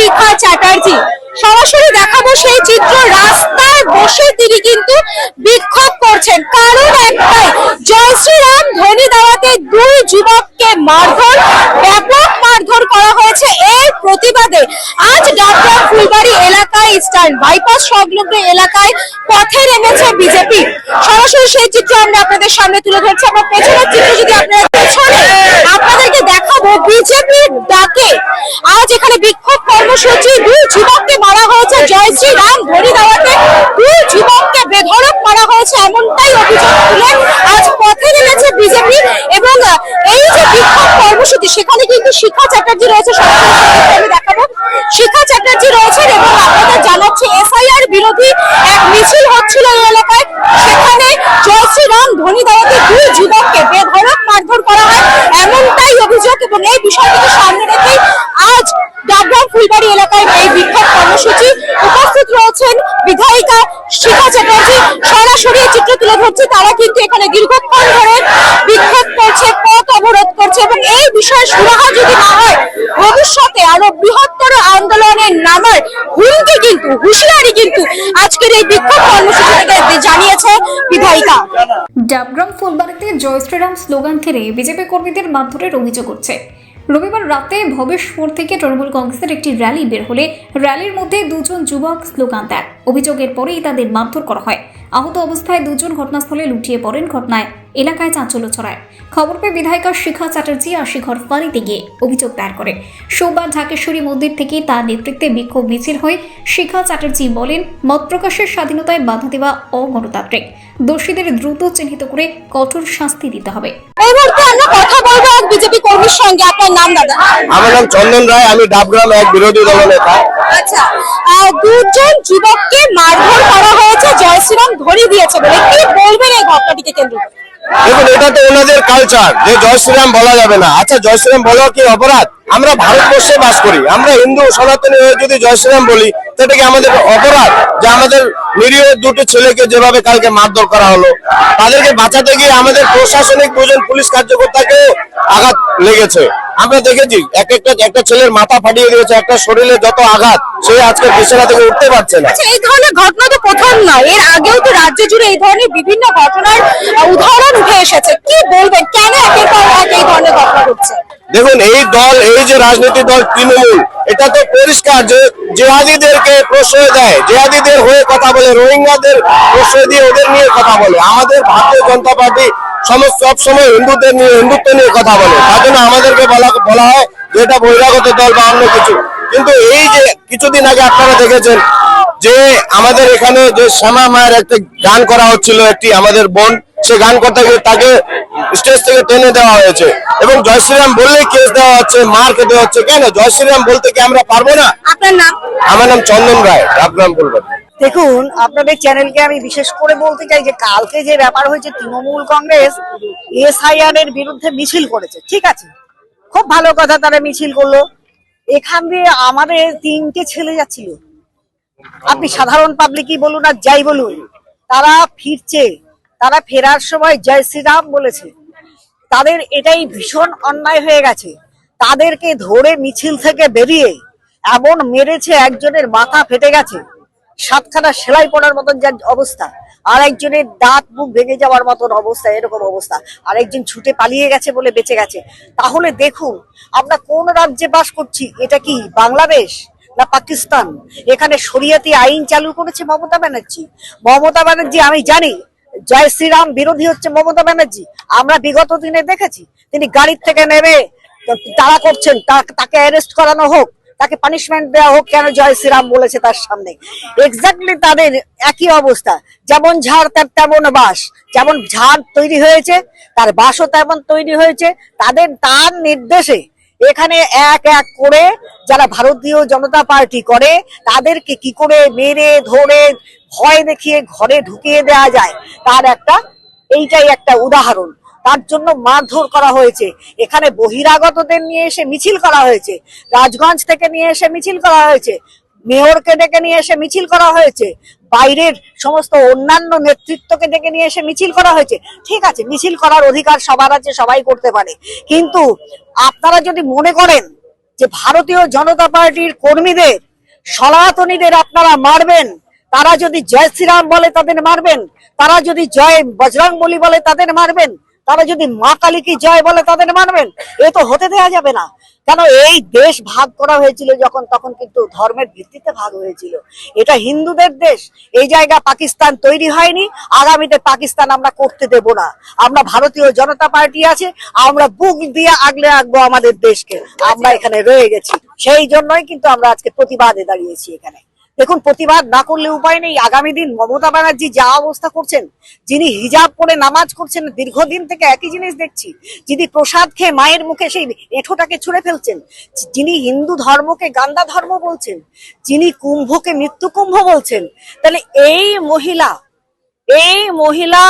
শিখা চ্যাটার্জি। সরাসরি দেখাবো সেই চিত্র। রাস্তায় বসে তিনি কিন্তু বিক্ষোভ করছেন। কারণ একটাই, জয় শ্রীরাম ধ্বনি দেওয়াতে দুই যুবককে মারধর, ব্যাপক মারধর করা হয়েছে এর প্রতিবাদে। আজ ডাবরা ফুলবাড়ি এলাকায় ইস্টার্ন বাইপাস সংলগ্ন এলাকায় পথে নেমেছে বিজেপি। সরাসরি সেই চিত্র আমরা আপনাদের সামনে তুলে ধরছি। আমার পেছনের চিত্র যদি আপনারা পেছনে আপনাদেরকে দেখাবো বিজেপির ডাকে। আজ এখানে বিক্ষোভ কর্মসূচি, দুই যুবককে মারা হয়েছে, জয় শ্রী রাম ধরি দেওয়াতে দুই যুবককে বেধড়ক মারা হয়েছে, এমনটাই অভিযোগ তুলে আজ পথে নেমেছে বিজেপি এবং এই যে বিক্ষোভ কর্মসূচি, সেখানে কিন্তু শিখা চ্যাটার্জি রয়েছে আমি দেখাবো। শিখা চ্যাটার্জি রয়েছেন এবং আপনাদের জানাচ্ছি এসআইআর বিরোধী এক মিছিল হচ্ছিল এই এলাকায়। সেখানে জয় শ্রী রাম ধ্বনি দেওয়াতে দুই যুবককে বেধড়ক মারধর করা হয়। এমনটাই অভিযোগ এবং এই বিষয়টিকে সামনে রেখেই আজ ডাবগ্রাম ফুলবাড়ি এলাকায় এই বিক্ষোভ কর্মসূচি উপস্থিত রয়েছেন বিধায়িকা শিখা চ্যাটার্জি সরাসরি চিত্র তুলে ধরছে। তারা কিন্তু এখানে দীর্ঘক্ষণ ধরে বিক্ষোভ করছে, পথ অবরোধ করছে এবং এই বিষয়ে সুরাহা যদি না হয়, ভবিষ্যতে আরও বৃহত্তর আন্দোলনের নামার হুমকি কিন্তু, হুঁশিয়ারি কিন্তু আজকের এই বিক্ষোভ কর্মসূচি থেকে জানিয়েছে বিধায়িকা। ডাবগ্রাম ফুলবাড়িতে জয় শ্রীরাম স্লোগান ঘিরে বিজেপি কর্মীদের মারধরের অভিযোগ উঠছে। রবিবার রাতে ভবেশপুর থেকে তৃণমূল কংগ্রেসের একটি র্যালি বের হলে র্যালির মধ্যে দুজন যুবক স্লোগান দেন। অভিযোগের পরেই তাদের মারধর করা হয়। আহত অবস্থায় দুজন ঘটনাস্থলে লুটিয়ে পড়েন ঘটনায় এলাকায় চাঞ্চল্য ছড়ায়। খবর পেয়ে বিধায়িকা শিখা চ্যাটার্জি আর শিখর ফাঁড়িতে গিয়ে অভিযোগ দায়ের করে। সোমবার ঢাকেশ্বরী মন্দির থেকে তার নেতৃত্বে বিক্ষোভ মিছিল হয় শিখা চ্যাটার্জি বলেন মত প্রকাশের স্বাধীনতায় বাধা দেওয়া অগণতান্ত্রিক। দোষীদের দ্রুত চিহ্নিত করে কঠোর শাস্তি দিতে হবে। এই মুহূর্তে আমরা কথা বলব এক বিজেপি কর্মীর সঙ্গে। আপনার নাম দাদা? আমার নাম চন্দন রায় আমি ডাবগ্রাম এক বিরোধী দলনেতা আচ্ছা দুজন যুবককে মারধর করা হয়েছে জয় শ্রীরাম ধরে দিয়েছে বলে কি ঘটনাটিকে কেন্দ্র? দেখুন, এটা তো ওনাদের কালচার যে জয় শ্রীরাম বলা যাবে না। আচ্ছা জয় শ্রীরাম বলা কি অপরাধ? আমরা ভারতবর্ষে বাস করি, আমরা হিন্দু সনাতনী হয়ে যদি জয় শ্রীরাম বলি, সেটা কি আমাদের অপরাধ? যে আমাদের নিরীহ দুটো ছেলেকে যেভাবে কালকে মারধর করা হলো, তাদেরকে বাঁচাতে গিয়ে আমাদের প্রশাসনিক দুজন পুলিশ কার্যকর্তাকেও আঘাত লেগেছে। আমরা দেখেছি এক একটা একটা ছেলের মাথা ফাটিয়ে দিয়েছে একটা শরীরে যত আঘাত সে আজকে বিছানা থেকে উঠতে পারছে না। আচ্ছা এই ধরনের ঘটনা তো প্রথম নয়। এর আগেও তো রাজ্য জুড়ে এই ধরনের বিভিন্ন ঘটনার উদাহরণ উঠে এসেছে। কি বলবেন? কেন একের পর এক এই ধরনের ঘটনা ঘটছে? দেখুন এই দল এই যে রাজনৈতিক দল তৃণমূল এটা তো পরিষ্কার যে জেহাদিদেরকে প্রশ্রয় দেয়। জেহাদিদের হয়ে কথা বলে রোহিঙ্গাদের প্রশ্রয় দিয়ে ওদের নিয়ে কথা বলে। আমাদের ভারতীয় জনতা পার্টি সমস্ত সবসময় হিন্দুদের নিয়ে হিন্দুত্ব নিয়ে কথা বলে। তার জন্য আমাদেরকে বলা বলা হয় যে এটা বহিরাগত দল বা অন্য কিছু। কিন্তু এই যে কিছুদিন আগে আপনারা দেখেছেন যে আমাদের এখানে যে শ্যামা মায়ের একটা গান করা হচ্ছিল একটি আমাদের বোন সে গান করতে গিয়ে তাকে স্টেজ থেকে টেনে দেওয়া হয়েছে। এবং জয় শ্রীরাম বললেই কেস দেওয়া হচ্ছে মার খেতে হচ্ছে। কেন? জয় শ্রীরাম বলতে কি আমরা পারব না? আপনার নাম? আমার নাম চন্দন রায় আপনার বলবেন। দেখুন, আপনাদের চ্যানেলকে আমি বিশেষ করে বলতে চাই যে কালকে যে ব্যাপার হয়েছে, তৃণমূল কংগ্রেস এসআইআর এর বিরুদ্ধে মিছিল করেছে, ঠিক আছে? খুব ভালো কথা তারা মিছিল করল। এখান দিয়ে আমাদের তিনটে ছেলে যাচ্ছিল। আপনি সাধারণ পাবলিকই বলুন আর যাই বলুন, তারা ফিরছে, তারা ফেরার সময় জয় শ্রীরাম বলেছে। তাদের এটাই ভীষণ অন্যায় হয়ে গেছে। তাদেরকে ধরে মিছিল থেকে বেরিয়ে এমন মেরেছে একজনের মাথা ফেটে গেছে। সাতখানা সেলাই পড়ার মতন যার অবস্থা। আর একজনের দাঁত মুখ ভেঙে যাওয়ার মতন অবস্থা, এরকম অবস্থা। আর একজন ছুটে পালিয়ে গেছে বলে বেঁচে গেছে। তাহলে দেখুন, আমরা কোন রাজ্যে বাস করছি? এটা কি বাংলাদেশ না পাকিস্তান? এখানে শরিয়াতি আইন চালু করেছে মমতা ব্যানার্জি। মমতা ব্যানার্জি, আমি জানি, জয় শ্রীরাম বিরোধী হচ্ছে মমতা ব্যানার্জি। আমরা বিগত দিনে দেখেছি, তিনি গাড়ির থেকে নেমে তারা করছেন তাকে অ্যারেস্ট করানো হোক। তাকে পানিশমেন্ট দেওয়া হোক কেন জয় শ্রীরাম বলেছে তার সামনে। এক্স্যাক্টলি তাদের একই অবস্থা। যেমন ঝাড় তার তেমন বাস। যেমন ঝাড় তৈরি হয়েছে, তার বাসও তেমন তৈরি হয়েছে। তাদের তার নির্দেশে এখানে এক এক করে যারা ভারতীয় জনতা পার্টি করে, তাদেরকে কি করে মেরে, ধরে, ভয় দেখিয়ে ঘরে ঢুকিয়ে দেওয়া যায়? তার একটা, এইটাই একটা উদাহরণ। তার জন্য মারধর করা হয়েছে। এখানে বহিরাগতদের নিয়ে এসে মিছিল করা হয়েছে। রাজগঞ্জ থেকে নিয়ে এসে মিছিল করা হয়েছে। মেয়রকে ডেকে নিয়ে এসে মিছিল করা হয়েছে। বাইরের সমস্ত অন্যান্য নেতৃত্বকে ডেকে নিয়ে এসে মিছিল করা হয়েছে। ঠিক আছে, মিছিল করার অধিকার সবার আছে, সবাই করতে পারে। কিন্তু আপনারা যদি মনে করেন যে ভারতীয় জনতা পার্টির কর্মীদের, সনাতনীদের আপনারা মারবেন, তারা যদি জয় শ্রীরাম বলে তাদের মারবেন, তারা যদি জয় বজরং বলি বলে তাদের মারবেন তারা যদি মা কালী কি জয় বলে তাদের মানবেন, এ তো হতে দেয়া যাবে না। কেন এই দেশ ভাগ করা হয়েছিল যখন, তখন কিন্তু ধর্মের ভিত্তিতে ভাগ হয়েছিল। এটা হিন্দুদের দেশ, এই জায়গা পাকিস্তান তৈরি হয়নি, আগামীতে পাকিস্তান আমরা করতে দেব না। আমরা ভারতীয় জনতা পার্টি আছে, আমরা বুক দিয়ে আগলে রাখব আমাদের দেশকে। আমরা এখানে রয়ে গেছি। সেই জন্যই কিন্তু আমরা আজকে প্রতিবাদে দাঁড়িয়েছি এখানে। দেখুন, প্রতিবাদ না করলে উপায় নেই। আগামী দিন মমতা ব্যানার্জি যা অবস্থা করছেন, যিনি হিজাব পরে নামাজ করছেন, দীর্ঘদিন থেকে একই জিনিস দেখছি। যিনি প্রসাদ খেয়ে মায়ের মুখে সেই এঁঠোটাকে ছুঁড়ে ফেলছেন, যিনি হিন্দু ধর্মকে গান্দা ধর্ম বলছেন, যিনি কুম্ভকে মৃত্যু কুম্ভ বলছেন, তাহলে এই মহিলা এই মহিলা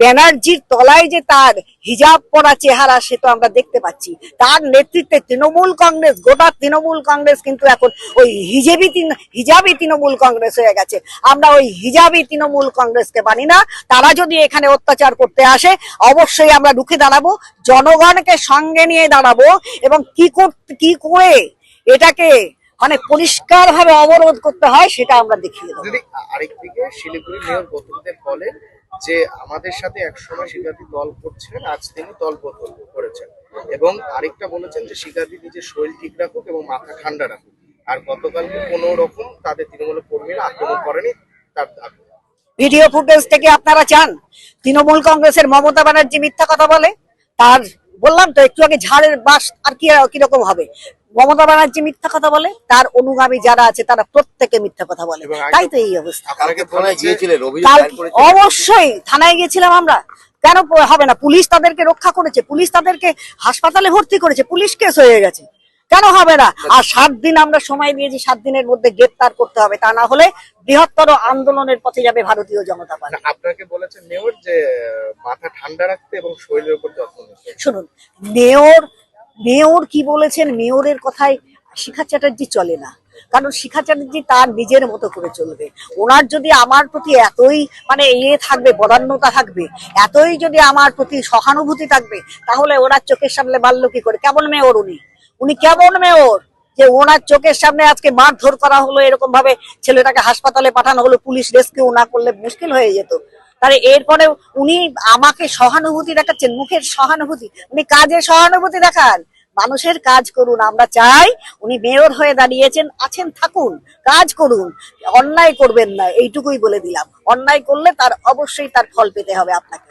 ব্যানার্জির তলায় যে তার হিজাব পরা চেহারা, সে তো আমরা দেখতে পাচ্ছি। তার নেতৃত্বে তৃণমূল কংগ্রেস, গোটা তৃণমূল কংগ্রেস কিন্তু এখন ওই হিজেবি হিজাবি তৃণমূল কংগ্রেস হয়ে গেছে। আমরা ওই হিজাবি তৃণমূল কংগ্রেসকে মানি না। তারা যদি এখানে অত্যাচার করতে আসে, অবশ্যই আমরা রুখে দাঁড়াবো, জনগণকে সঙ্গে নিয়ে দাঁড়াবো এবং কি করতে কি করে এটাকে মানে পরিষ্কার ভাবে অবরোধ করতে হয়, সেটা আমরা দেখিয়ে দেবো। আরেকদিকে শিলিগুড়ি মেয়র গৌতমদেব বলেন যে আমাদের সাথে একসময় শিকারী দল করছিলেন, আজ তিনি দল বদল করেছেন। এবং আরেকটা বলেছেন যে শিকারী নিজের শরীর ঠিক রাখুক এবং মাথা ঠান্ডা রাখুক। আর গতকালকে কোনো রকম তাদের তৃণমূল কর্মীরা আক্রমণ করেনি, তার ভিডিও ফুটেজ থেকে আপনারা চান, তৃণমূল কংগ্রেসের মমতা ব্যানার্জি মিথ্যা কথা বলে, তার বললাম তো, একটু আগে ঝাড়ের বাস আর কি কীরকম হবে? মমতা ব্যানার্জি মিথ্যা কথা বলে তার অনুগামী যারা আছে তারা প্রত্যেকে মিথ্যা কথা বলে। তাই তো এই অবস্থা। অবশ্যই থানায় গেছিলাম আমরা। কেন হবে না? পুলিশ তাদেরকে রক্ষা করেছে পুলিশ তাদেরকে হাসপাতালে ভর্তি করেছে পুলিশ কেস হয়ে গেছে। কেন হবে না? আর সাত দিন আমরা সময় দিয়েছি সাত দিনের মধ্যে গ্রেপ্তার করতে হবে। তা না হলে বৃহত্তর আন্দোলনের পথে যাবে ভারতীয় জনতা পার্টি। আপনাকে বলেছেন মেয়র যে মাথা ঠান্ডা রাখতে এবং শরীরের উপর যত্ন শুনুন মেয়র মেয়র কি বলেছেন? মেয়রের কথায় শিখা চ্যাটার্জি চলে না। কারণ শিখা চ্যাটার্জি তার নিজের মতো করে চলবে। ওনার যদি আমার প্রতি এতই মানে ইয়ে থাকবে, বদান্যতা থাকবে, এতই যদি আমার প্রতি সহানুভূতি থাকবে, তাহলে ওনার চোখের সামনে মারল কি করে? কেমন মেয়র উনি? উনি কেমন মেয়র? যে ওনার চোখের সামনে আজকে মারধর করা হলো এরকম ভাবে ছেলেটাকে হাসপাতালে পাঠানো হলো, পুলিশ রেস্কিউ না করলে মুশকিল হয়ে যেত। তাহলে এরপরে উনি আমাকে সহানুভূতি দেখাচ্ছেন মুখের সহানুভূতি, উনি কাজের সহানুভূতি দেখান। মানুষের কাজ করুন, আমরা চাই উনি মেয়র হয়ে দাঁড়িয়েছেন, আছেন, থাকুন, কাজ করুন। অন্যায় করবেন না, এইটুকুই বলে দিলাম। অন্যায় করলে তার অবশ্যই তার ফল পেতে হবে আপনাকে।